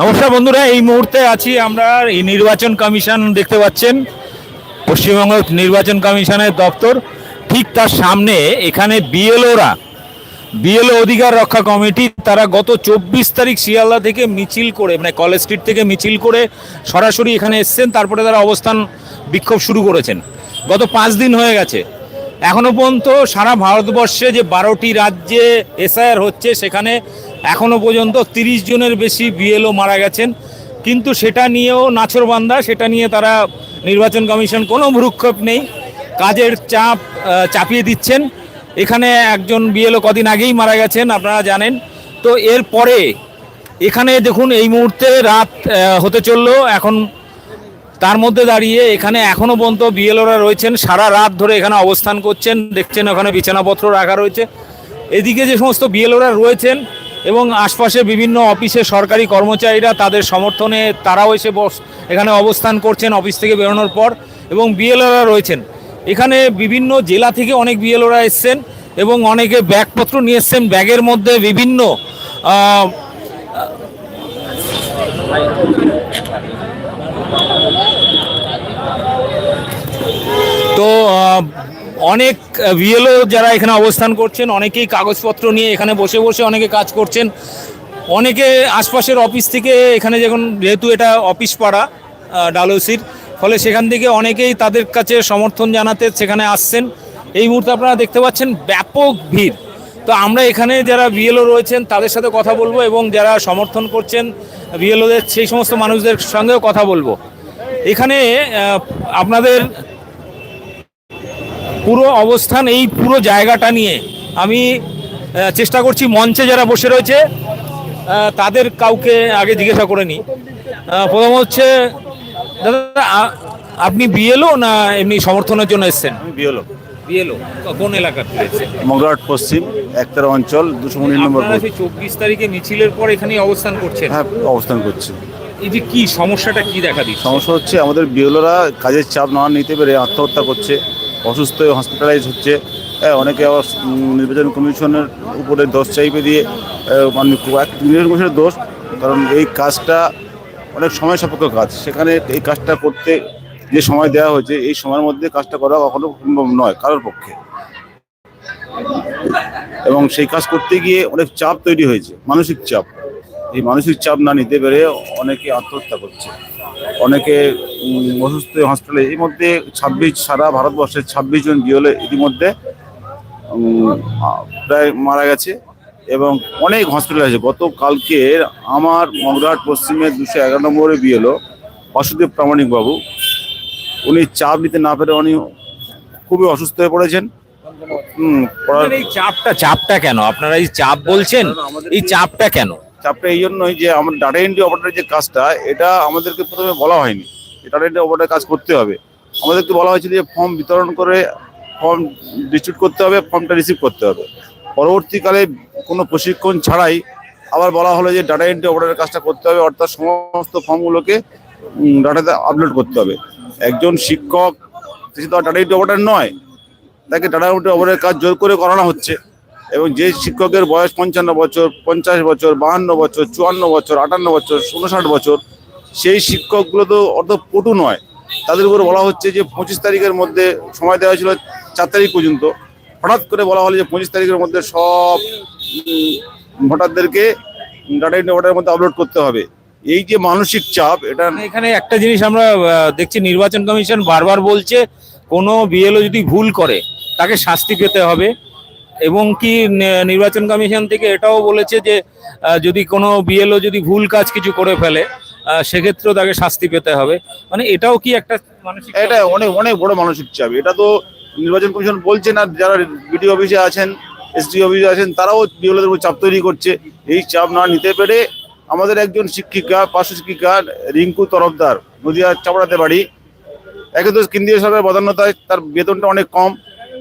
নমস্কার বন্ধুরা, এই মুহূর্তে আছি আমরা এই নির্বাচন কমিশন দেখতে পাচ্ছেন, পশ্চিমবঙ্গ নির্বাচন কমিশনের দপ্তর। ঠিক তার সামনে এখানে বিএলওরা, বিএলও অধিকার রক্ষা কমিটি, তারা গত চব্বিশ তারিখ শিয়ালদা থেকে মিছিল করে মানে কলেজ স্ট্রিট থেকে মিছিল করে সরাসরি এখানে এসছেন, তারপরে তারা অবস্থান বিক্ষোভ শুরু করেছেন। গত পাঁচ দিন হয়ে গেছে। এখনও পর্যন্ত সারা ভারতবর্ষে যে বারোটি রাজ্যে এসআইআর হচ্ছে, সেখানে এখনও পর্যন্ত তিরিশ জনের বেশি বিএলও মারা গেছেন। কিন্তু সেটা নিয়েও নাছরবান্দা সেটা নিয়ে তারা নির্বাচন কমিশন কোনো ভ্রুক্ষেপ নেই। কাজের চাপ চাপিয়ে দিচ্ছেন। এখানে একজন বিএলও কদিন আগেই মারা গেছেন, আপনারা জানেন। তো এরপরে এখানে দেখুন, এই মুহূর্তে রাত হতে চলল। এখন তার মধ্যে দাঁড়িয়ে এখানে এখনও পর্যন্ত বিএলওরা রয়েছেন। সারা রাত ধরে এখানে অবস্থান করছেন। দেখছেন ওখানে বিছানাপত্র রাখা রয়েছে। এদিকে যে সমস্ত বিএলওরা রয়েছেন এবং আশপাশে বিভিন্ন অফিসে সরকারি কর্মচারীরা তাদের সমর্থনে তারাও এসে বস এখানে অবস্থান করছেন অফিস থেকে বেরোনোর পর এবং বিএলওরা রয়েছেন। এখানে বিভিন্ন জেলা থেকে অনেক বিএলওরা এসছেন এবং অনেকে ব্যাগপত্র নিয়ে এসছেন। ব্যাগের মধ্যে বিভিন্ন তো অনেক বিএলও যারা এখানে অবস্থান করছেন, অনেকেই কাগজপত্র নিয়ে এখানে বসে বসে অনেকে কাজ করছেন। অনেকে আশপাশের অফিস থেকে এখানে যখন, যেহেতু এটা অফিস পাড়া ডালৌসির ফলে সেখান থেকে অনেকেই তাদের কাছে সমর্থন জানাতে সেখানে আসছেন। এই মুহূর্তে আপনারা দেখতে পাচ্ছেন ব্যাপক ভিড়। তো আমরা এখানে যারা বিএলও রয়েছেন, তাদের সাথে কথা বলব এবং যারা সমর্থন করছেন বিএলওদের সেই সমস্ত মানুষদের সঙ্গেও কথা বলব। এখানে আপনাদের পুরো অবস্থান এই পুরো জায়গাটা নিয়ে আমি চেষ্টা করছি মঞ্চে যারা বসে রয়েছে তাদের কাউকে আগে জিজ্ঞাসা করে নিই। প্রথম হচ্ছে দাদা আপনি বিএলও না এমনি সমর্থনের জন্য এসেছেন? বিএলও। বিএলও কোন এলাকার মগরাট পশ্চিম একতারা অঞ্চল দুশো উনিশ নম্বর চব্বিশ তারিখে মিছিলের পর এখানে অবস্থান করছেন? হ্যাঁ অবস্থান করছি। এই যে কি সমস্যাটা কি দেখা দিচ্ছে? সমস্যা হচ্ছে আমাদের বিএলওরা কাজের চাপ না নিতে পেরে আত্মহত্যা করছে। অসুস্থ হয়ে হসপিটালাইজ হচ্ছে। অনেকে আবার নির্বাচন কমিশনের উপরে দোষ চাইবে দিয়ে মানে নির্বাচন কমিশনের দোষ, কারণ এই কাজটা অনেক সময় সাপেক্ষ কাজ। সেখানে এই কাজটা করতে যে সময় দেওয়া হয়েছে, এই সময়ের মধ্যে কাজটা করা কখনো সম্ভব নয়, কারোর পক্ষে। এবং সেই কাজ করতে গিয়ে অনেক চাপ তৈরি হয়েছে, মানসিক চাপ। এই মানসিক চাপ না নিতে পেরে অনেকে আত্মহত্যা করছে। অনেকে অসুস্থ হয়ে হসপিটালে এই মধ্যে ছাব্বিশ সারা ভারতবর্ষের ছাব্বিশ জন বিহলে ইতিমধ্যে প্রায় মারা গেছে। এবং অনেক হসপিটাল আছে। গতকালকে আমার মগরাট পশ্চিমের দুশো এগারো নম্বরে বিয়েলো বাসুদেব প্রামাণিকবাবু উনি চাপ নিতে না পেরে উনি খুবই অসুস্থ হয়ে পড়েছেন। হুম, এই চাপটা চাপটা কেন? আপনারা এই চাপ বলছেন এই চাপটা কেন? চাপটা এই জন্যই যে আমার ডাটা এন্ট্রি অপারেটরের যে কাজটা, এটা আমাদেরকে প্রথমে বলা হয়নি। ডাটা এন্ট্রি অপারেটর কাজ করতে হবে। আমাদেরকে বলা হয়েছিল যে ফর্ম বিতরণ করে ফর্ম ডিস্ট্রিবিউট করতে হবে ফর্মটা রিসিভ করতে হবে। পরবর্তীকালে কোনো প্রশিক্ষণ ছাড়াই আবার বলা হলো যে ডাটা এন্ট্রি অপারেটরের কাজটা করতে হবে, অর্থাৎ সমস্ত ফর্মগুলোকে ডাটাতে আপলোড করতে হবে। একজন শিক্ষক, সে তো ডাটা এন্ট্রি অপারেটর নয়, তাকে ডাটা এন্ট্রি অপারেটরের কাজ জোর করে করানো হচ্ছে। এবং যে শিক্ষকের বয়স পঞ্চান্ন বছর, পঞ্চাশ বছর, বাহান্ন বছর, চুয়ান্ন বছর, আটান্ন বছর উনষাট বছর, সেই শিক্ষকগুলো তো অত পটু নয়। তাদের উপর বলা হচ্ছে যে পঁচিশ তারিখের মধ্যে সময় দেওয়া ছিল চার তারিখ পর্যন্ত। হঠাৎ করে বলা হলো যে পঁচিশ তারিখের মধ্যে সব ভোটারদেরকে ডাটা এন্ট্রি অপারেটরের মধ্যে আপলোড করতে হবে। এই যে মানসিক চাপ, এটা এখানে একটা জিনিস আমরা দেখছি, নির্বাচন কমিশন বারবার বলছে, কোনো বিএলও যদি ভুল করে, তাকে শাস্তি পেতে হবে। এবং কি নির্বাচন কমিশন থেকে এটাও বলেছে যে যদি কোনো বিএলও যদি ভুল কাজ কিছু করে ফেলে সেক্ষেত্রেও তাকে শাস্তি পেতে হবে। মানে এটাও কি একটা মানসিক এটা অনেক অনেক বড় মানসিক চাপ। এটা তো নির্বাচন কমিশন বলছে না, যারা বিডিও অফিসে আছেন এসডি অফিসে আছেন, তারাও বিওলের উপর চাপ তৈরি করছে। এই চাপ না নিতে পেরে আমাদের একজন শিক্ষিকা, পার্শ্ব শিক্ষিকা রিঙ্কু তরফদার, নদিয়া চাপড়াতে বাড়ি। একে তো কেন্দ্রীয় সরকার বদান্যতায় তার বেতনটা অনেক কম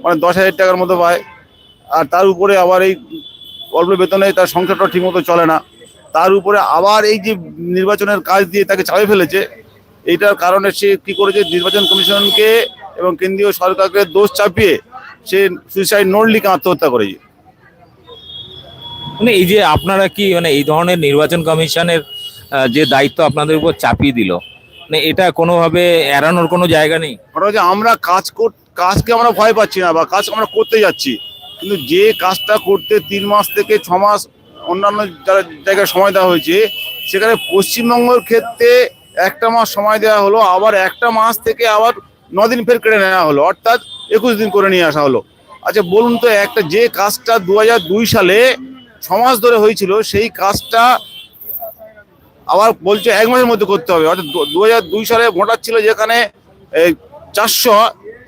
মানে দশ হাজার টাকার মতো পায়। আর তার উপরে আবার এই অল্প বেতনে তার সংসারটা ঠিকমতো চলে না। তার উপরে আবার এই যে নির্বাচনের কাজ দিয়ে তাকে চাপে ফেলেছে এইটার কারণে সে কি করেছে নির্বাচন কমিশনকে এবং কেন্দ্রীয় সরকারকে দোষ চাপিয়ে সে সুইসাইড নোট লিখে আত্মহত্যা করেছে। মানে এই যে আপনারা কি মানে এই ধরনের নির্বাচন কমিশনের যে দায়িত্ব আপনাদের উপর চাপিয়ে দিল মানে এটা কোনোভাবে এড়ানোর কোনো জায়গা নেই? ওটা হচ্ছে আমরা কাজ কাজকে আমরা ভয় পাচ্ছি না বা কাজ আমরা করতে যাচ্ছি। কিন্তু যে কাজটা করতে তিন মাস থেকে ছ মাস অন্যান্য যারা জায়গায় সময় দেওয়া হয়েছে, সেখানে পশ্চিমবঙ্গের ক্ষেত্রে একটা মাস সময় দেওয়া হলো, আবার একটা মাস থেকে আবার দিন ফের কেটে নেওয়া হলো, অর্থাৎ একুশ দিন করে নিয়ে আসা হলো। আচ্ছা বলুন তো, একটা যে কাজটা দু দুই সালে ছ মাস ধরে হয়েছিল, সেই কাজটা আবার বলছে এক মাসের মধ্যে করতে হবে। অর্থাৎ দু দুই সালে ভোটার ছিল যেখানে চারশো,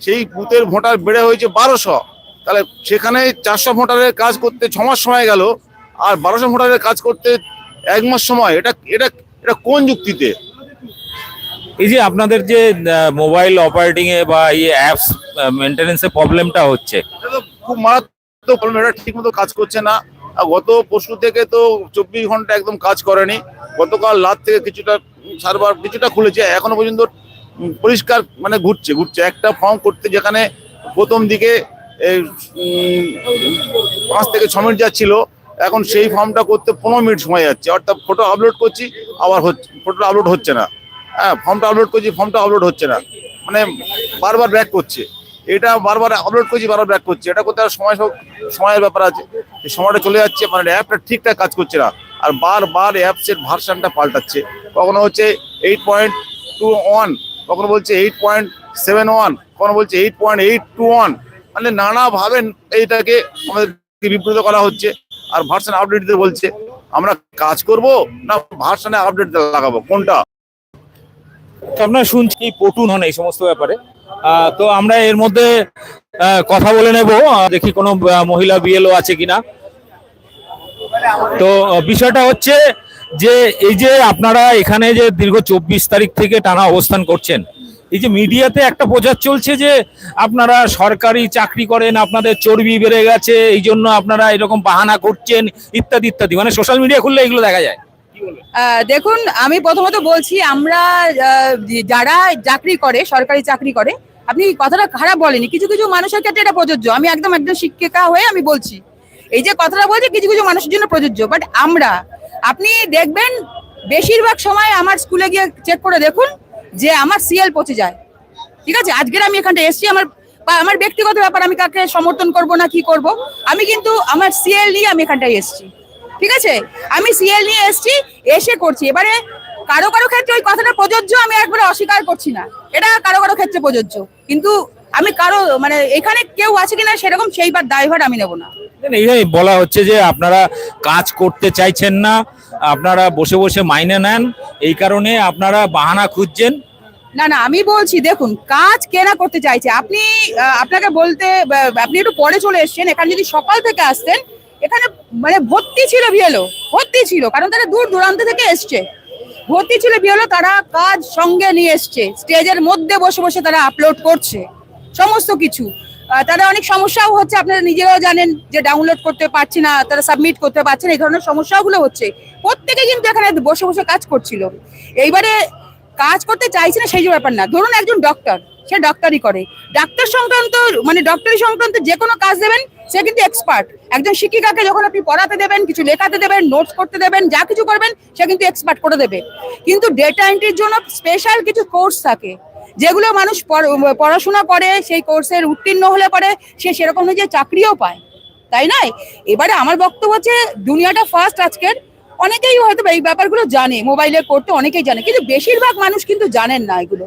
সেই বুথের ভোটার বেড়ে হয়েছে বারোশো। তাহলে সেখানে চারশো ভোটারের কাজ করতে ছ মাস সময় গেল আর বারোশো ভোটারের কাজ করতে এক মাস সময় এটা এটা এটা কোন যুক্তিতে? এই যে আপনাদের যে মোবাইল অপারেটিং এ বা এই অ্যাপস মেনটেনেন্সে প্রবলেমটা হচ্ছে। খুব মারাত্মক প্রবলেম এটা ঠিক মতো কাজ করছে না। আর গত পরশু থেকে তো চব্বিশ ঘণ্টা একদম কাজ করেনি। গতকাল রাত থেকে কিছুটা সার্ভার কিছুটা খুলেছে এখনও পর্যন্ত পরিষ্কার মানে ঘুরছে ঘুরছে। একটা ফর্ম করতে যেখানে প্রথম দিকে এই, পাঁচ থেকে ছ মিনিট যাচ্ছিল। এখন সেই ফর্মটা করতে পনেরো মিনিট সময় যাচ্ছে। অর্থাৎ ফটো আপলোড করছি আবার হচ্ছে ফটোটা আপলোড হচ্ছে না। হ্যাঁ ফর্মটা আপলোড করছি ফর্মটা আপলোড হচ্ছে না। মানে বারবার ব্যাক করছে। এটা বারবার আপলোড করছি বারবার ব্যাক করছে। এটা করতে সময় সময়ের ব্যাপার আছে। সময়টা চলে যাচ্ছে মানে অ্যাপটা ঠিকঠাক কাজ করছে না। আর বারবার অ্যাপসের ভার্সানটা পাল্টাচ্ছে। কখনো হচ্ছে এইট পয়েন্ট টু ওয়ান কখনো বলছে এইট পয়েন্ট সেভেন ওয়ান কখনো বলছে eight point eight two one মানে নানাভাবে এইটাকে আমাদেরকে বিব্রত করা হচ্ছে। আর ভার্সান আপডেট দিতে বলছে, আমরা কাজ করব না ভার্সানে আপডেট লাগাবো? কোনটা? আপনারা শুনছি পটুন হন এই সমস্ত ব্যাপারে। তো আমরা এর মধ্যে কথা বলে নেব। দেখি কোনো মহিলা বিএলও আছে কিনা। তো বিষয়টা হচ্ছে যে, এই যে আপনারা এখানে যে দীর্ঘ চব্বিশ তারিখ থেকে টানা অবস্থান করছেন এই যে মিডিয়াতে একটা প্রচার চলছে যে আপনারা সরকারি চাকরি করেন, আপনাদের চর্বি বেড়ে গেছে, এই জন্য আপনারা এরকম বাহানা করছেন, ইত্যাদি ইত্যাদি। মানে সোশ্যাল মিডিয়া খুললে এগুলো দেখা যায়। দেখুন, আমি প্রথমত বলছি, আমরা যারা চাকরি করে, সরকারি চাকরি করে, আপনি কথাটা খারাপ বলেনি কিছু কিছু মানুষের ক্ষেত্রে এটা প্রযোজ্য। আমি একদম একদম শিক্ষিকা হয়ে আমি বলছি। এই যে কথাটা বলছি, কিছু কিছু মানুষের জন্য প্রযোজ্য। বাট আমরা, আপনি দেখবেন, বেশিরভাগ সময় আমার স্কুলে গিয়ে চেক করে দেখুন যে আমার সিএল পচে যায়। ঠিক আছে? আজকের আমি এখানটা এসছি, আমার আমার ব্যক্তিগত ব্যাপার, আমি কাকে সমর্থন করব না কি করব, আমি কিন্তু আমার সিএল নিয়ে আমি এখানটায় এসছি। ঠিক আছে? আমি সিএল নিয়ে এসছি, এসে করছি। এবারে কারও কারও ক্ষেত্রে ওই কথাটা প্রযোজ্য, আমি একবারে অস্বীকার করছি না। এটা কারও কারও ক্ষেত্রে প্রযোজ্য। কিন্তু আমি কারও মানে এখানে কেউ আছে কিনা সেরকম, সেইবার দায়ভার আমি নেব না। এই বলা হচ্ছে যে আপনারা কাজ করতে চাইছেন না, আপনারা বসে বসে মাইনে নেন, এই কারণে আপনারা বাহানা খুঁজছেন। না না, আমি বলছি, দেখুন, কাজ কেনা করতে চাইছে? আপনি আপনাকে বলতে আপনি একটু পরে চলে এসেছেন, এখানে যদি সকাল থেকে আসতেন, এখানে মানে ভর্তি ছিল বিয়েলো ভর্তি ছিল, কারণ তারা দূর দূরান্ত থেকে এসছে। ভর্তি ছিল বিয়েলো তারা কাজ সঙ্গে নিয়ে এসছে, স্টেজের মধ্যে বসে বসে তারা আপলোড করছে, সমস্ত কিছু। তারা অনেক সমস্যাও হচ্ছে। আপনারা নিজেরাও জানেন যে ডাউনলোড করতে পারছি না, তারা সাবমিট করতে পারছে না, এই ধরনের সমস্যাগুলো হচ্ছে। প্রত্যেকে কিন্তু এখানে বসে বসে কাজ করছিল। এইবারে কাজ করতে চাইছে না, সেই যে ব্যাপার না। ধরুন একজন ডক্টর সে ডক্টরি করে। ডাক্তার সংক্রান্ত মানে ডক্টরি সংক্রান্ত যে কোনো কাজ দেবেন, সে কিন্তু এক্সপার্ট একজন শিক্ষিকাকে যখন আপনি পড়াতে দেবেন, কিছু লেখাতে দেবেন নোটস করতে দেবেন, যা কিছু করবেন, সে কিন্তু এক্সপার্ট করে দেবে। কিন্তু ডেটা এন্ট্রির জন্য স্পেশাল কিছু কোর্স থাকে। যেগুলো মানুষ পড়াশোনা করে, সেই কোর্সের উত্তীর্ণ হলে পরে সে সেরকম অনুযায়ী চাকরিও পায়। তাই নয়? এবারে আমার বক্তব্য হচ্ছে, দুনিয়াটা ফার্স্ট আজকের। অনেকেই হয়তো এই ব্যাপারগুলো জানে, মোবাইলে করতে অনেকেই জানে, কিন্তু বেশিরভাগ মানুষ কিন্তু জানেন না এগুলো।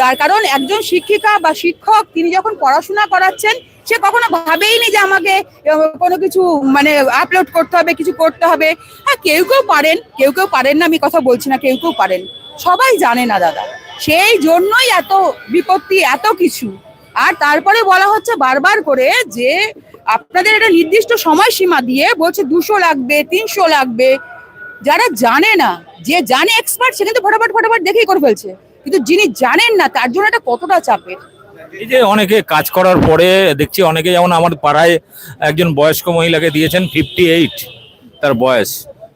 তার কারণ একজন শিক্ষিকা বা শিক্ষক, তিনি যখন পড়াশোনা করাচ্ছেন সে কখনো ভাবেইনি যে আমাকে কোনো কিছু মানে আপলোড করতে হবে, কিছু করতে হবে। হ্যাঁ কেউ কেউ পারেন, কেউ কেউ পারেন না, আমি কথা বলছি না, কেউ কেউ পারেন। সবাই জানে না, দাদা। সেই জন্যই এত বিপত্তি, এত কিছু। আর তারপরে বলা হচ্ছে বারবার করে যে আপনাদের একটা নির্দিষ্ট সময়সীমা দিয়ে বলছে দুশো লাগবে, তিনশো লাগবে। যারা জানে না, যে জানে এক্সপার্ট সে কিন্তু ফটাফট ফটাফট দেখেই করে ফেলছে। কিন্তু যিনি জানেন না, তার জন্য এটা কতটা চাপের? এই যে অনেকে কাজ করার পরে দেখছি অনেকে যেমন আমার পাড়ায় একজন বয়স্ক মহিলাকে দিয়েছেন ফিফটি এইট তার বয়স।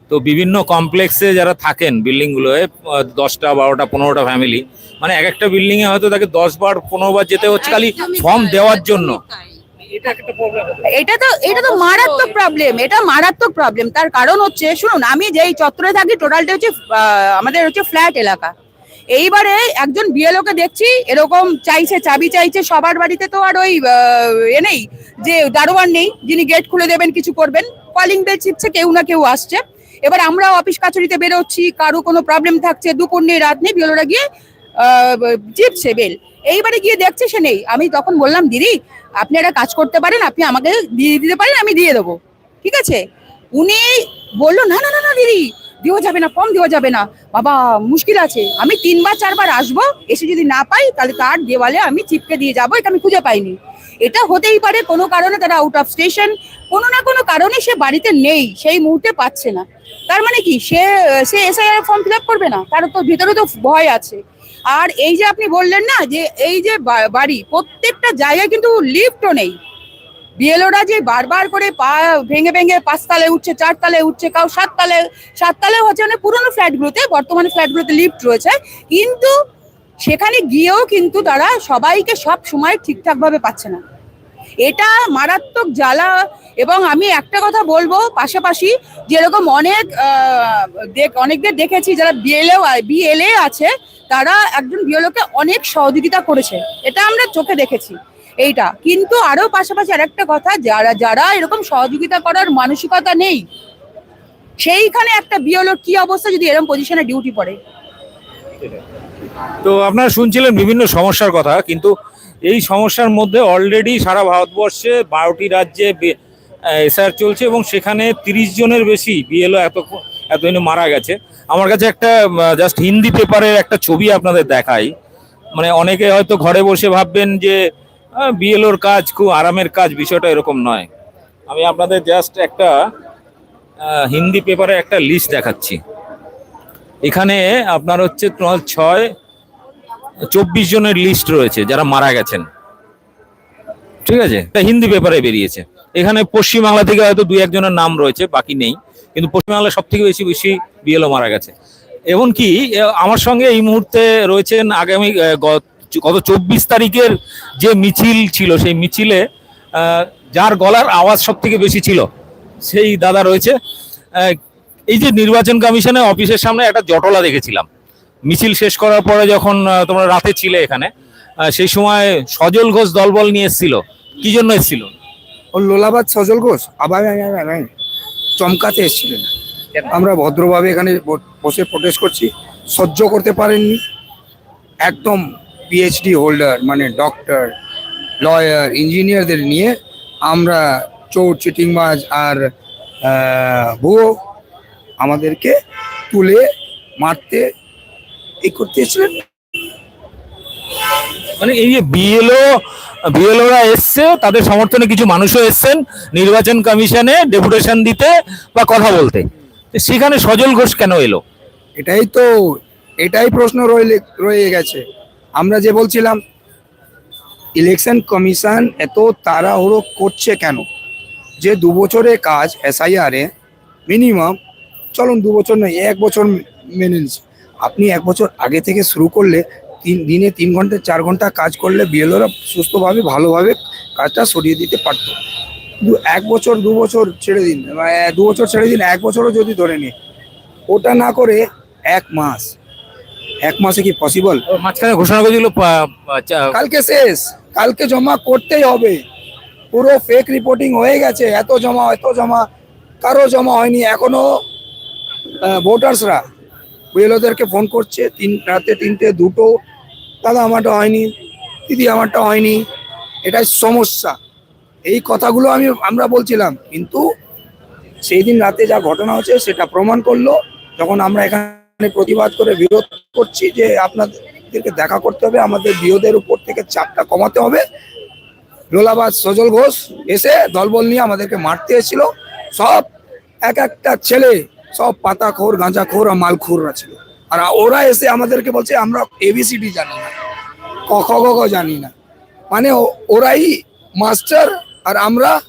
তো বিভিন্ন কমপ্লেক্সে যারা থাকেন বিল্ডিংগুলোয় দশটা বারোটা পনেরোটা ফ্যামিলি মানে এক একটা বিল্ডিংয়ে হয়তো তাকে দশ বার পনেরো বার যেতে হচ্ছে খালি ফর্ম দেওয়ার জন্য। এটা একটা প্রবলেম এটা তো এটা তো মারাত্মক প্রবলেম এটা মারাত্মক প্রবলেম তার কারণ হচ্ছে শুনুন আমি যেই চত্বরে থাকি টোটালটা হচ্ছে আমাদের হচ্ছে ফ্ল্যাট এলাকা। এইবারে একজন বিয়েলোকে দেখছি, এরকম চাইছে, চাবি চাইছে, সবার বাড়িতে তো আর ওই এ নেই যে দারোয়ান নেই, যিনি গেট খুলে দেবেন, কিছু করবেন। কলিং বেল চিপছে কেউ না কেউ আসছে। এবার আমরা অফিস কাছারিতে বেরোচ্ছি, কারও কোনো প্রবলেম থাকছে, দুপুর নেই, রাত নেই বিয়েলোরা গিয়ে চিপছে বেল এইবারে গিয়ে দেখছে সে নেই। আমি তখন বললাম, দিদি, আপনি একটা কাজ করতে পারেন, আপনি আমাকে দিয়ে দিতে পারেন, আমি দিয়ে দেবো। ঠিক আছে? উনি বলল, না না না না, দিদি দেওয়া যাবে না, কম দেওয়া যাবে না। বাবা, মুশকিল আছে। আমি তিনবার, চারবার আসব, এসে যদি না পাই, তাহলে তার দেওয়ালে আমি চিপকে দিয়ে যাব, এটা আমি খুঁজে পাইনি। এটা হতেই পারে কোনো কারণে তারা আউট অফ স্টেশন কোনো না কোনো কারণে সে বাড়িতে নেই, সেই মুহূর্তে পাচ্ছে না। তার মানে কি? সে সে এসআইআর ফর্ম ফিল আপ করবে না, তার তো ভিতরে তো ভয় আছে। আর এই যে আপনি বললেন না যে, এই যে বাড়ি, প্রত্যেকটা জায়গায় কিন্তু লিফটও নেই। বিএলওরা যে বারবার করে পা ভেঙে ভেঙে পাঁচতলে উঠছে চারতলে উঠছে, কাউ সাততলে সাততলে হচ্ছে মানে পুরোনো ফ্ল্যাটগুলোতে, বর্তমানে ফ্ল্যাটগুলোতে লিফট রয়েছে। কিন্তু সেখানে গিয়েও কিন্তু তারা সবাইকে সব সময় ঠিকঠাক ভাবে পাচ্ছে না। এটা মারাত্মক জ্বালা এবং আমি একটা কথা বলব পাশাপাশি, যেরকম অনেক অনেকদের দেখেছি যারা বিএলএ বিএলএ আছে, তারা একজন বিএলওকে অনেক সহযোগিতা করেছে। এটা আমরা চোখে দেখেছি। এইটা। কিন্তু আরও পাশাপাশি আর একটা কথা, যারা যারা এরকম সহযোগিতা করার মানসিকতা নেই, সেইখানে একটা বিএলওর কি অবস্থা যদি এরকম পজিশনে ডিউটি পড়ে? তো আপনারা শুনছিলেন বিভিন্ন সমস্যার কথা, কিন্তু এই সমস্যার মধ্যে অলরেডি সারা ভারতবর্ষে বারোটি রাজ্যে এসআর চলছে এবং সেখানে তিরিশ জনের বেশি বিএলও এত, এতদিন মারা গেছে। আমার কাছে একটা জাস্ট হিন্দি পেপারের একটা ছবি আপনাদের দেখাই। মানে অনেকে হয়তো ঘরে বসে ভাববেন যে বিএলওর কাজ খুব আরামের কাজ, বিষয়টা এরকম নয়। আমি আপনাদের জাস্ট একটা হিন্দি পেপারে একটা লিস্ট দেখাচ্ছি। এখানে আপনার হচ্ছে তোমার ছয়, চব্বিশ জনের লিস্ট রয়েছে, যারা মারা গেছেন। ঠিক আছে? হিন্দি পেপারে বেরিয়েছে। এখানে পশ্চিমবাংলা থেকে হয়তো দুই একজনের নাম রয়েছে, বাকি নেই। কিন্তু পশ্চিমবাংলা সব থেকে বেশি বেশি বিএলও মারা গেছে। এমনকি আমার সঙ্গে এই মুহূর্তে রয়েছেন আগামী গত চব্বিশ তারিখের যে মিছিল ছিল, সেই মিছিলে যার গলার আওয়াজ সব থেকে বেশি ছিল, সেই দাদা রয়েছে। এই যে নির্বাচন কমিশনের অফিসের সামনে একটা জটলা দেখেছিলাম। মিছিল শেষ করার পরে যখন তোমরা রাতে ছিলে এখানে সেই সময় সজল ঘোষ দলবল নিয়ে এসেছিল। কি জন্য এসেছিল? ও লোলাবাদ সজল ঘোষ? আবার চমকাতে এসেছিলেন আমরা ভদ্রভাবে এখানে বসে প্রোটেস্ট করছি। সহ্য করতে পারেননি। একদম পিএইচডি হোল্ডার মানে ডক্টর লয়ার ইঞ্জিনিয়ারদের নিয়ে আমরা চোর চিটিংবাজ আর ভুয়ো আমাদেরকে তুলে মারতে এই করতে এসেছিলেন। মানে এই যে বিএলও বিএলওরা এসছে তাদের সমর্থনে কিছু মানুষও এসছেন নির্বাচন কমিশনে ডেপুটেশন দিতে বা কথা বলতে। সেখানে সজল ঘোষ কেন এলো? এটাই তো এটাই প্রশ্ন রয়ে রয়ে গেছে। আমরা যে বলছিলাম ইলেকশন কমিশন এত তাড়াহুড়ো করছে কেন? যে দু বছরের কাজ এসআইআর মিনিমাম চলুন দু বছর নয়, এক বছর মেনে আপনি এক বছর আগে থেকে শুরু করলে তিন, দিনে তিন ঘণ্টা, চার ঘণ্টা কাজ করলে বিএলওরা সুস্থভাবে, ভালোভাবে কাজটা সরিয়ে দিতে পারত। কিন্তু এক বছর, দু বছর ছেড়ে দিন মানে দু বছর ছেড়ে দিন, এক বছরও যদি ধরে নিই ওটা না করে এক মাস এক মাসে কি পসিবল মাঝখানে ঘোষণা করেছিল কালকে শেষ। কালকে জমা করতেই হবে। পুরো ফেক রিপোর্টিং হয়ে গেছে। এত জমা এত জমা কারও জমা হয়নি। এখনও ভোটার্সরা বিএলওদেরকে ফোন করছে। তিন রাতে তিনটে দুটো দাদা আমারটা হয়নি দিদি আমারটা হয়নি। এটাই সমস্যা। এই কথাগুলো আমি আমরা বলছিলাম। কিন্তু সেই দিন রাতে যা ঘটনা হচ্ছে সেটা প্রমাণ করল। যখন আমরা এখানে প্রতিবাদ করে বিরোধ করছি যে আপনাদেরকে দেখা করতে হবে, আমাদের বিরোধের উপর থেকে চাপটা কমাতে হবে। লোলাবাদ সজল ঘোষ এসে দলবল নিয়ে আমাদেরকে মারতে এসেছিল। সব এক একটা ছেলে, সব পাতাখোর, গাঁজাখোর আর মালখোররা ছিল। আর ওরা এসে আমাদেরকে বলছে, আমরা এবিসিডি জানি না। ক, খ, গ জানি না। মানে ওরাই মাস্টার আর আমরা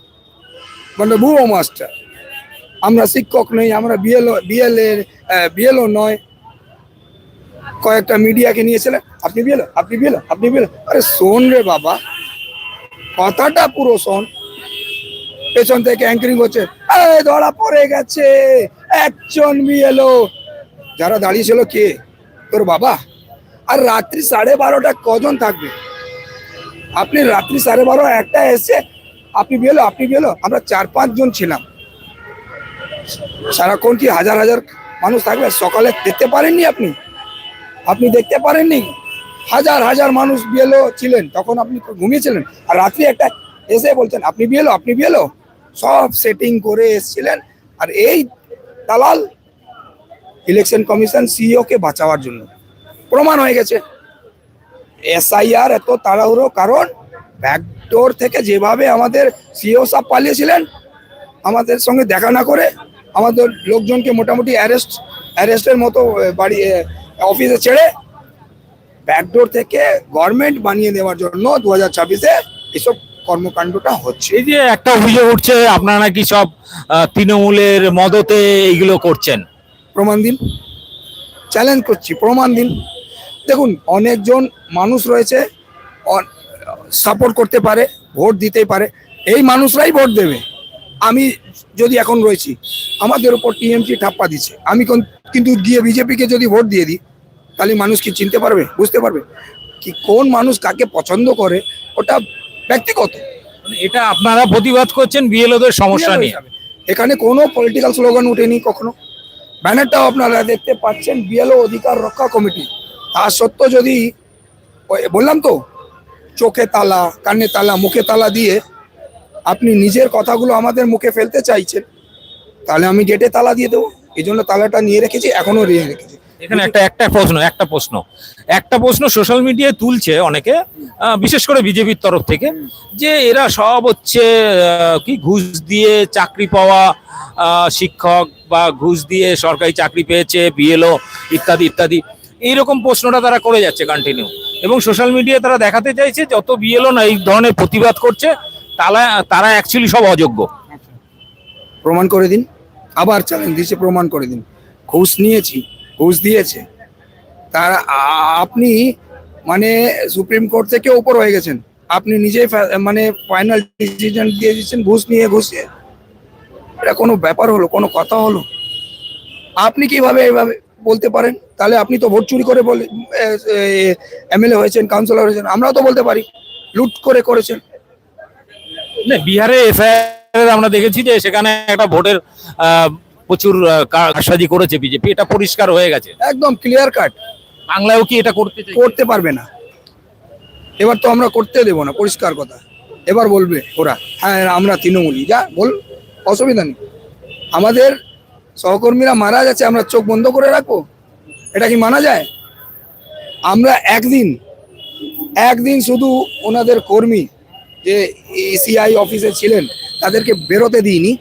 মানে ভুয়ো মাস্টার। আমরা শিক্ষক নই, আমরা বিএলও বিএলএ বিএলও নয়। কয়েকটা মিডিয়াকে নিয়েছিলেন আপনি বিএলও আপনি বিএলও আপনি বিএলও আরে শোন রে বাবা, কথাটা পুরো শোন। পেছন থেকে অ্যাঙ্করিং হচ্ছে। ধরা পড়ে গেছে। একজন এলো যারা দাঁড়িয়ে ছিল কে? তোর বাবা। আর রাত্রি সাড়ে বারোটা কজন থাকবে? আপনি রাত্রি সাড়ে বারো একটা এসে, আপনি বেলো আপনি বেলো আমরা চার পাঁচজন ছিলাম। সারাক্ষণ কি হাজার হাজার মানুষ থাকবে? সকালে দেখতে পারেননি আপনি? আপনি দেখতে পারেননি? হাজার হাজার মানুষ বিয়েলো ছিলেন, তখন আপনি ঘুমিয়েছিলেন। আর রাত্রি একটা এসে বলছেন, আপনি বিয়েলো আপনি বিয়েলো সব সেটিং করে এসেছিলেন। আর এই দালাল ইলেকশন কমিশন সিইও কে বাঁচাবার জন্য। প্রমাণ হয়ে গেছে। এসআইআর এত তাড়াহুড়ো, কারণ ব্যাকডোর থেকে যেভাবে আমাদের সিইও সাহেব পালিয়েছিলেন আমাদের সঙ্গে দেখা না করে আমাদের লোকজনকে মোটামুটি অ্যারেস্ট অ্যারেস্টের মতো বাড়ি অফিসে ছেড়ে ব্যাকডোর থেকে গভর্নমেন্ট বানিয়ে দেওয়ার জন্য দু হাজার ছাব্বিশে এসব কর্মকাণ্ডটা হচ্ছে। এই যে একটা অভিযোগ উঠছে আপনারা নাকি সব তৃণমূলের মদতে এইগুলো করছেন? প্রমাণ দিন। চ্যালেঞ্জ করছি প্রমাণ দিন। দেখুন অনেকজন মানুষ রয়েছে সাপোর্ট করতে পারে ভোট দিতে পারে। এই মানুষরাই ভোট দেবে। আমি যদি এখন রয়েছি আমাদের উপর টিএমসি ঠাপ্পা দিচ্ছে। আমি কোন- কিন্তু গিয়ে বিজেপিকে যদি ভোট দিয়ে দিই তাহলে মানুষ কি চিনতে পারবে? বুঝতে পারবে? কি কোন মানুষ কাকে পছন্দ করে ওটা ব্যক্তিগত। এটা আপনারা প্রতিবাদ করছেন বিএলওদের সমস্যা নিয়ে। এখানে কোনো পলিটিক্যাল স্লোগান উঠেনি কখনো। ব্যানারটাও আপনারা দেখতে পাচ্ছেন বিএলও অধিকার রক্ষা কমিটি। তা সত্ত্বেও যদি বললাম তো চোখে তালা কানে তালা মুখে তালা দিয়ে আপনি নিজের কথাগুলো আমাদের মুখে ফেলতে চাইছেন, তাহলে আমি গেটে তালা দিয়ে দেবো। এই জন্য তালাটা নিয়ে রেখেছি এখনও নিয়ে রেখেছি। এখানে একটা একটা প্রশ্ন একটা প্রশ্ন। একটা প্রশ্ন সোশ্যাল মিডিয়ায় তুলছে অনেকে বিশেষ করে বিজেপির তরফ থেকে, যে এরা সব হচ্ছে কি ঘুষ দিয়ে চাকরি পাওয়া শিক্ষক বা ঘুষ দিয়ে সরকারি চাকরি পেয়েছে বিএলও ইত্যাদি ইত্যাদি। এইরকম প্রশ্নটা তারা করে যাচ্ছে কন্টিনিউ এবং সোশ্যাল মিডিয়ায় তারা দেখাতে চাইছে, যত বিএলও না এই ধরনের প্রতিবাদ করছে তারা তারা অ্যাকচুয়ালি সব অযোগ্য। প্রমাণ করে দিন। আবার চ্যালেঞ্জ দিয়েছে, প্রমাণ করে দিন। ঘুষ নিয়েছি, ঘুষ দিয়েছে। তার আপনি মানে সুপ্রিম কোর্ট থেকে উপর হয়ে গেছেন। আপনি নিজেই মানে ফাইনাল ডিসিশন দিয়ে দিচ্ছেন ঘুষ নিয়ে ঘুষ। নিয়ে। এটা কোনো ব্যাপার হলো, কোনো কথা হলো? আপনি কীভাবে এইভাবে বলতে পারেন? তাহলে আপনি তো ভোট চুরি করে বলে এমএলএ হয়েছেন কাউন্সিলর হয়েছেন আমরাও তো বলতে পারি। লুট করে করেছেন। না বিহারে এফআইআর আমরা দেখেছি যে সেখানে একটা ভোটের প্রচুর কারসাজি করেছে বিজেপি। এটা পরিষ্কার হয়ে গেছে। একদম ক্লিয়ার কাট বাংলায়ও কি এটা করতে করতে পারবে না। এবার তো আমরা করতে দেবো না পরিষ্কার কথা। এবার বলবে ওরা হ্যাঁ আমরা তৃণমূলই। যা বল অসুবিধা নেই। আমাদের সহকর্মীরা মারা যাচ্ছে আমরা চোখ বন্ধ করে রাখব? এটা কি মানা যায়? আমরা একদিন একদিন শুধু ওনাদের কর্মী যে ইসিআই অফিসে ছিলেন, তাদেরকে বেরোতে দিইনি।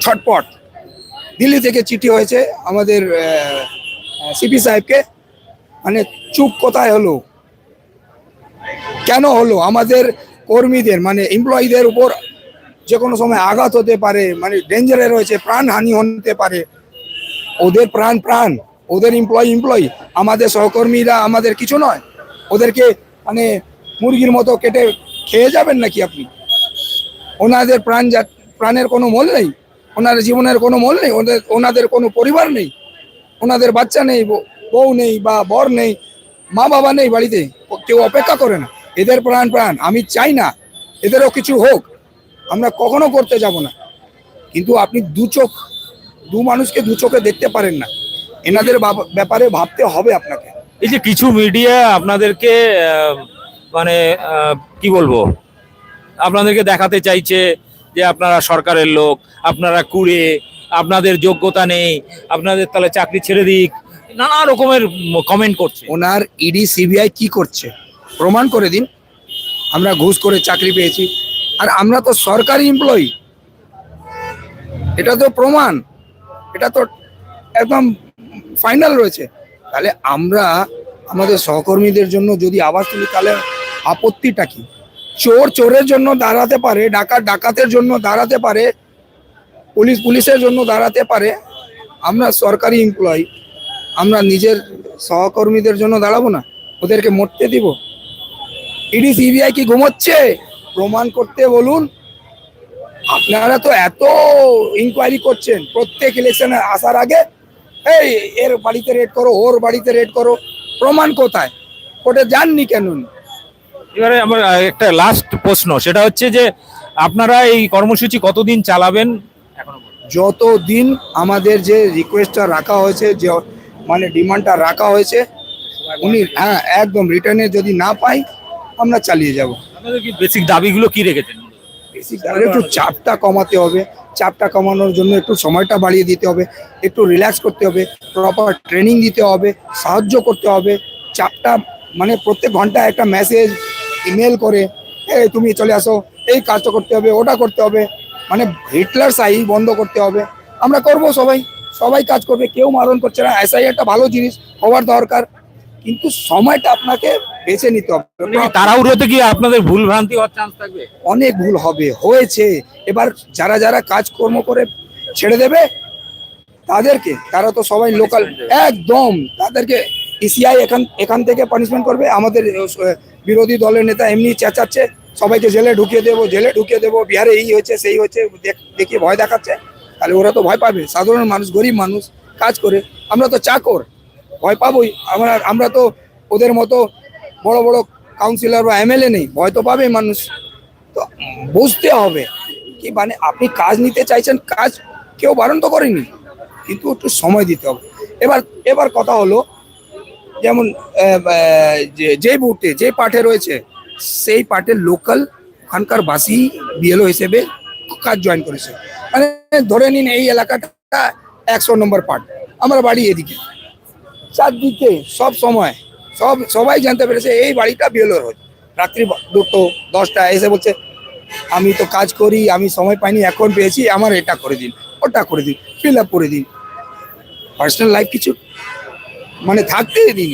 ছটপট। দিল্লি থেকে চিঠি হয়েছে আমাদের সিপি সাহেবকে। মানে চুপ কোথায় হলো? কেন হলো? আমাদের কর্মীদের মানে এমপ্লয়ীদের উপর যে কোনো সময় আঘাত হতে পারে মানে ডেঞ্জারে রয়েছে, প্রাণহানি হতে পারে। ওদের প্রাণ প্রাণ, ওদের এমপ্লয়ি এমপ্লয়ি আমাদের সহকর্মীরা আমাদের কিছু নয়। ওদেরকে মানে মুরগির মতো কেটে খেয়ে যাবেন নাকি আপনি? ওনাদের প্রাণ প্রাণের কোনো মূল নেই ওনাদের জীবনের কোনো মূল নেই, ওদের, ওনাদের কোনো পরিবার নেই, ওনাদের বাচ্চা নেই, বউ- নেই বা বর নেই, মা বাবা নেই বাড়িতে, কেউ অপেক্ষা করে না। এদের প্রাণ প্রাণ, আমি চাই না, এদেরও কিছু হোক, আমরা কখনো করতে যাব না। কিন্তু আপনি দু চোখ, দু মানুষকে দু চোখে দেখতে পারেন না। এনাদের ব্যাপারে ভাবতে হবে আপনাকে। এই যে কিছু মিডিয়া আপনাদেরকে মানে কি বলব? আপনাদেরকে দেখাতে চাইছে যে আপনারা সরকারের লোক, আপনারা কুড়ে, আপনাদের যোগ্যতা নেই, আপনাদের তাহলে চাকরি ছেড়ে দিক, নানা রকমের কমেন্ট করছে। ওনার ইডি সিবিআই কি করছে? প্রমাণ করে দিন। আমরা ঘুষ করে চাকরি পেয়েছি। আর আমরা তো সরকারি এমপ্লয়ি এটা তো প্রমাণ। এটা তো একদম ফাইনাল রয়েছে। তাহলে আমরা আমাদের সহকর্মীদের জন্য যদি আওয়াজ তুলি, তাহলে আপত্তিটা কি? চোর চোরের জন্য দাঁড়াতে পারে, ডাকাত ডাকাতের জন্য দাঁড়াতে পারে, পুলিশ পুলিশের জন্য দাঁড়াতে পারে, আমরা সরকারি এমপ্লয়ি আমরা নিজের সহকর্মীদের জন্য দাঁড়াবো না? ওদেরকে মরতে দিব? ইডি সিবিআই কি ঘুমোচ্ছে? প্রমাণ করতে বলুন। আপনারা তো এত ইনকোয়ারি করছেন, প্রত্যেক ইলেকশনে আসার আগে, এই, এর বাড়িতে রেড করো, ওর বাড়িতে রেড করো, প্রমাণ কোথায়? কোর্টে যাননি কেন এবারে আমার একটা লাস্ট প্রশ্ন সেটা হচ্ছে যে আপনারা এই কর্মসূচি কতদিন চালাবেন? পর্যন্ত? যতদিন আমাদের যে রিকোয়েস্টটা রাখা হয়েছে যে মানে ডিমান্ডটা রাখা হয়েছে উনি হ্যাঁ একদম রিটার্নে যদি না পাই আমরা চালিয়ে যাব। বেসিক দাবিগুলো কি রেখেছেন? বেসিক একটু চাপটা কমাতে হবে চাপটা কমানোর জন্য একটু সময়টা বাড়িয়ে দিতে হবে একটু রিল্যাক্স করতে হবে প্রপার ট্রেনিং দিতে হবে সাহায্য করতে হবে চাপটা মানে প্রত্যেক ঘণ্টা একটা মেসেজ ইমেল করে এই তুমি চলে আসো এই কাজটা করতে হবে ওটা করতে হবে। মানে হিটলার সাই বন্ধ করতে হবে। আমরা করব সবাই সবাই কাজ করবে কেউ মারণ করছে না। এসআই একটা ভালো জিনিস হওয়ার দরকার। কিন্তু সময়টা আপনাকে বেছে নিতে হবে। মানে তাড়াহুড়োতে কি আপনাদের ভুল ভ্রান্তি হওয়ার চান্স থাকবে? অনেক ভুল হবে হয়েছে। এবার যারা যারা কাজকর্ম করে ছেড়ে দেবে তাদেরকে তারা তো সবাই লোকাল একদম তাদেরকে ইসিআই এখান এখান থেকে পানিশমেন্ট করবে। আমাদের বিরোধী দলের নেতা এমনি চেঁচাচ্ছে, সবাইকে জেলে ঢুকিয়ে দেবো, জেলে ঢুকিয়ে দেবো, বিহারে এই হয়েছে, সেই হয়েছে, দেখ- ভয় দেখাচ্ছে। তাহলে ওরা তো ভয় পাবে, সাধারণ মানুষ, গরিব মানুষ, কাজ করে। আমরা তো চাকর, ভয় পাবোই। আমরা আমরা তো ওদের মতো বড় বড় কাউন্সিলর বা এমএলএ নেই, ভয় তো পাবে মানুষ। তো বুঝতে হবে কি মানে আপনি কাজ নিতে চাইছেন, কাজ কেউ বারণ তো করেনি। কিন্তু একটু সময় দিতে হবে। এবার এবার কথা হলো যেমন যে বুথে যে পার্টে রয়েছে, সেই পার্টের লোকাল ওখানকার বাসি বিএলও হিসেবে কাজ জয়েন করেছে। মানে ধরে নিন, এই এলাকাটা একশো নম্বর পার্ট আমার বাড়ি এদিকে। চারদিকে সব সময়, সব, সবাই জানতে পেরেছে, এই বাড়িটা বিএলওর হচ্ছে রাত্রি দুটো, দশটা, এসে বলছে, আমি তো কাজ করি, আমি সময় পাইনি, এখন পেয়েছি, আমার এটা করে দিন, ওটা করে দিন ফিল আপ করে দিন। পার্সোনাল লাইফ কিছু মানে থাকতে দিন।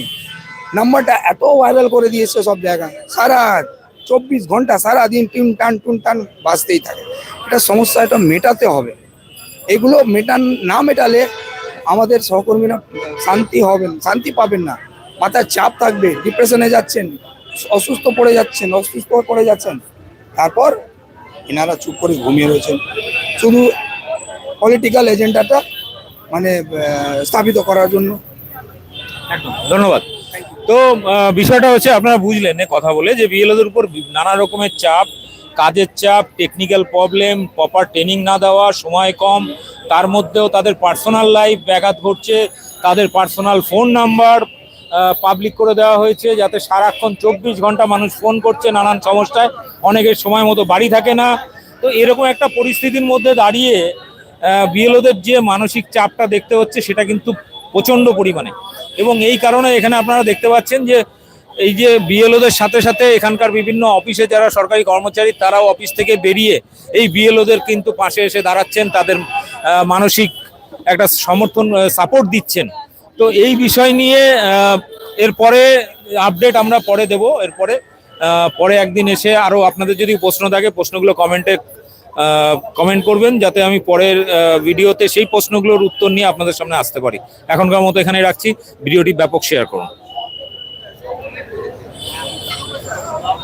নাম্বারটা এত ভাইরাল করে দিয়েছে সব জায়গায়। সারা চব্বিশ ঘণ্টা সারা দিন টিন, টান টুন টান বাজতেই থাকে। এটা সমস্যা, এটা মেটাতে হবে। এগুলো মেটান, না মেটালে আমাদের সহকর্মীরা শান্তি হবেন, শান্তি পাবেন না। মাথায় চাপ থাকবে, ডিপ্রেশনে যাচ্ছেন, অসুস্থ পড়ে যাচ্ছেন, অসুস্থ পড়ে যাচ্ছেন। তারপর এনারা চুপ করে ঘুমিয়ে রয়েছেন। শুধু পলিটিক্যাল এজেন্ডাটা মানে স্থাপিত করার জন্য। ধন্যবাদ। তো বিষয়টা হচ্ছে আপনারা বুঝলেন কথা বলে যে বিএলওদের উপর নানা রকমের চাপ, কাজের চাপ টেকনিক্যাল প্রবলেম প্রপার ট্রেনিং না দেওয়া, সময় কম, তার মধ্যেও তাদের পার্সোনাল লাইফ ব্যাঘাত ঘটছে, তাদের পার্সোনাল ফোন নাম্বার পাবলিক করে দেওয়া হয়েছে যাতে সারাক্ষণ চব্বিশ ঘণ্টা মানুষ ফোন করছে নানান সমস্যায়, অনেকের সময় মতো বাড়ি থাকে না। তো এরকম একটা পরিস্থিতির মধ্যে দাঁড়িয়ে বিএলওদের যে মানসিক চাপটা দেখতে হচ্ছে সেটা কিন্তু প্রচণ্ড পরিমাণে। এবং এই কারণে এখানে আপনারা দেখতে পাচ্ছেন যে এই যে বিএলওদের সাথে সাথে এখানকার বিভিন্ন অফিসে যারা সরকারি কর্মচারী, তারাও অফিস থেকে বেরিয়ে এই বিএলওদের কিন্তু পাশে এসে দাঁড়াচ্ছেন, তাদের মানসিক একটা সমর্থন সাপোর্ট দিচ্ছেন। তো এই বিষয় নিয়ে এরপরে আপডেট আমরা পরে দেব। এরপরে পরে একদিন এসে আরও আপনাদের যদি প্রশ্ন থাকে, প্রশ্নগুলো কমেন্টে কমেন্ট করবেন যাতে আমি পরের ভিডিওতে সেই প্রশ্নগুলোর উত্তর নিয়ে আপনাদের সামনে আসতে পারি। এখনকার মতো এখানে রাখছি। ভিডিওটি ব্যাপক শেয়ার করুন।